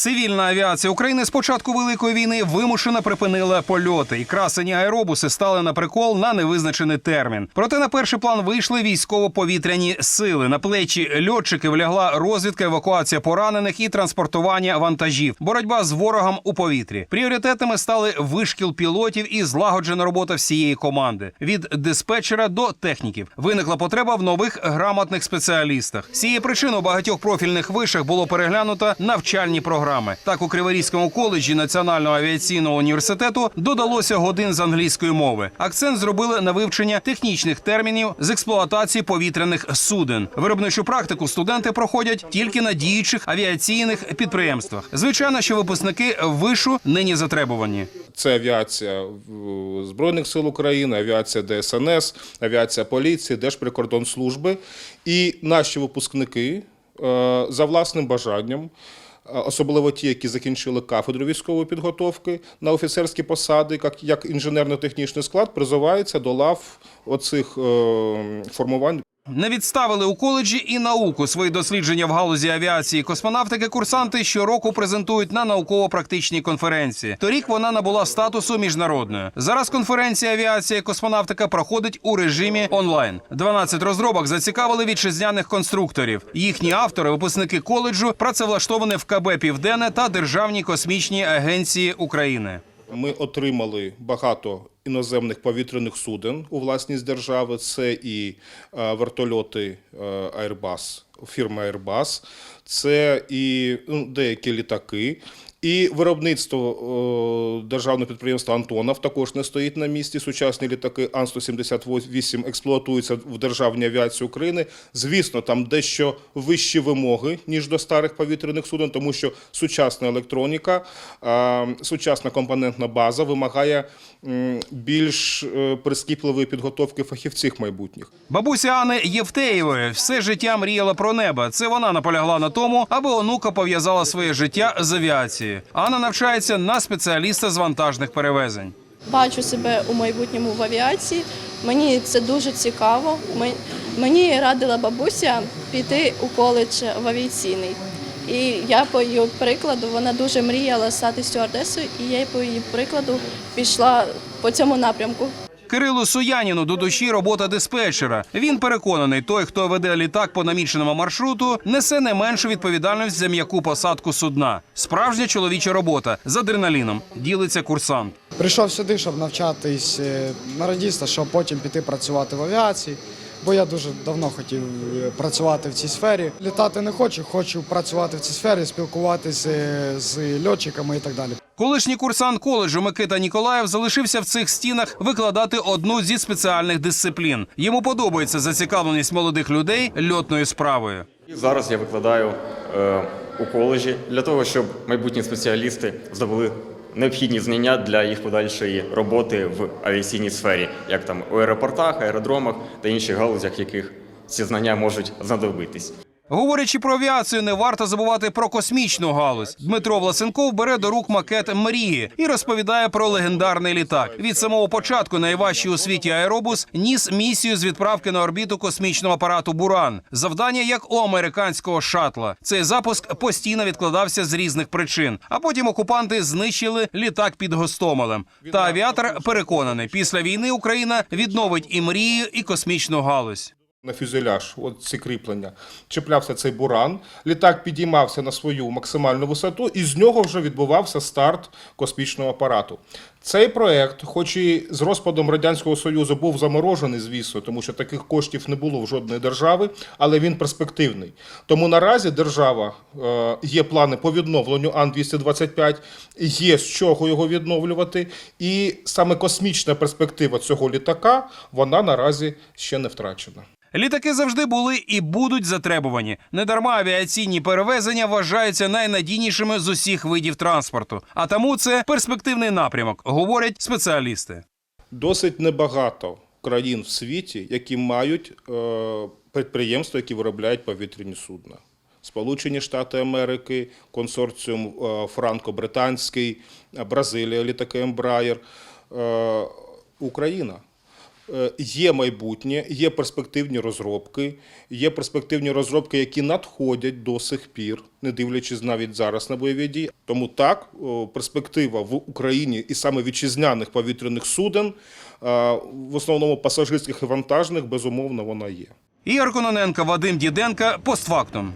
Цивільна авіація України з початку великої війни вимушено припинила польоти, і красені аеробуси стали на прикол на невизначений термін. Проте на перший план вийшли військово-повітряні сили. На плечі льотчиків лягла розвідка, евакуація поранених і транспортування вантажів. Боротьба з ворогом у повітрі. Пріоритетами стали вишкіл пілотів і злагоджена робота всієї команди від диспетчера до техніків. Виникла потреба в нових грамотних спеціалістах. З цієї причини у багатьох профільних вишах було переглянуто навчальні програми. Так у Криворізькому коледжі Національного авіаційного університету додалося годин з англійської мови. Акцент зробили на вивчення технічних термінів з експлуатації повітряних суден. Виробничу практику студенти проходять тільки на діючих авіаційних підприємствах. Звичайно, що випускники вишу нині затребувані. Це авіація Збройних сил України, авіація ДСНС, авіація поліції, Держприкордонслужби. І наші випускники е, за власним бажанням, особливо ті, які закінчили кафедру військової підготовки на офіцерські посади, як, інженерно-технічний склад, призиваються до лав оцих е, формувань Не відставили у коледжі і науку. Свої дослідження в галузі авіації космонавтики курсанти щороку презентують на науково-практичній конференції. Торік вона набула статусу міжнародної. Зараз конференція авіація і космонавтика проходить у режимі онлайн. 12 розробок зацікавили вітчизняних конструкторів. Їхні автори, випускники коледжу, працевлаштовані в КБ Південне та Державній космічній агенції України. Ми отримали багато іноземних повітряних суден у власність держави. Це і е, вертольоти е, Airbus, фірми Airbus, це і ну, деякі літаки. І виробництво е, державного підприємства Антонов також не стоїть на місці. Сучасні літаки Ан-178 експлуатуються в державній авіації України. Звісно, там дещо вищі вимоги, ніж до старих повітряних суден, тому що сучасна електроніка, е, сучасна компонентна база вимагає більш е, прискіпливої підготовки фахівців майбутніх. Бабуся Ани Євтеєвої все життя мріяла про небо. Це вона наполягла на тому, аби онука пов'язала своє життя з авіацією. Анна навчається на спеціаліста з вантажних перевезень. Бачу себе у майбутньому в авіації. Мені це дуже цікаво. Мені радила бабуся піти у коледж в авіаційний. І я по її прикладу, вона дуже мріяла стати стюардесою, і я по її прикладу пішла по цьому напрямку. Кирилу Суяніну до душі робота диспетчера. Він переконаний, той, хто веде літак по наміченому маршруту, несе не меншу відповідальність за м'яку посадку судна. Справжня чоловіча робота з адреналіном. Ділиться курсант. Прийшов сюди, щоб навчатись е, на радіста, щоб потім піти працювати в авіації. Бо я дуже давно хотів е, працювати в цій сфері. Літати не хочу, хочу працювати в цій сфері, спілкуватися е, з льотчиками і так далі. Колишній курсант коледжу Микита Ніколаєв залишився в цих стінах викладати одну зі спеціальних дисциплін. Йому подобається зацікавленість молодих людей льотною справою. Зараз я викладаю е, у коледжі для того, щоб майбутні спеціалісти здобули необхідні знання для їх подальшої роботи в авіаційній сфері, як там у аеропортах, аеродромах та інших галузях, яких ці знання можуть знадобитись. Говорячи про авіацію, не варто забувати про космічну галузь. Дмитро Власенков бере до рук макет мрії і розповідає про легендарний літак. Від самого початку найважчий у світі аеробус ніс місію з відправки на орбіту космічного апарату Буран. Завдання як у американського шатла. Цей запуск постійно відкладався з різних причин. А потім окупанти знищили літак під Гостомелем. Та авіатор переконаний, після війни Україна відновить і мрію, і космічну галузь. На фюзеляж, от ці кріплення, чіплявся цей буран, літак підіймався на свою максимальну висоту, і з нього вже відбувався старт космічного апарату. Цей проект, хоч і з розпадом Радянського Союзу був заморожений, звісно, тому що таких коштів не було в жодної держави, але він перспективний. Тому наразі держава е, є плани по відновленню Ан-225, є з чого його відновлювати, і саме космічна перспектива цього літака, вона наразі ще не втрачена. Літаки завжди були і будуть затребувані. Недарма авіаційні перевезення вважаються найнадійнішими з усіх видів транспорту. А тому це перспективний напрямок, говорять спеціалісти. Досить небагато країн в світі, які мають е, підприємства, які виробляють повітряні судна. Сполучені Штати Америки, консорціум е, франко-британський, Бразилія, літаки Embraer, е, Україна. Е, Є майбутнє, є перспективні розробки, є перспективні розробки, які надходять до сих пір, не дивлячись навіть зараз на бойові дії. Тому так, перспектива в Україні і саме вітчизняних повітряних суден, е, в основному пасажирських і вантажних, безумовно, вона є. Ігор Кононенко, Вадим Діденко, постфактум.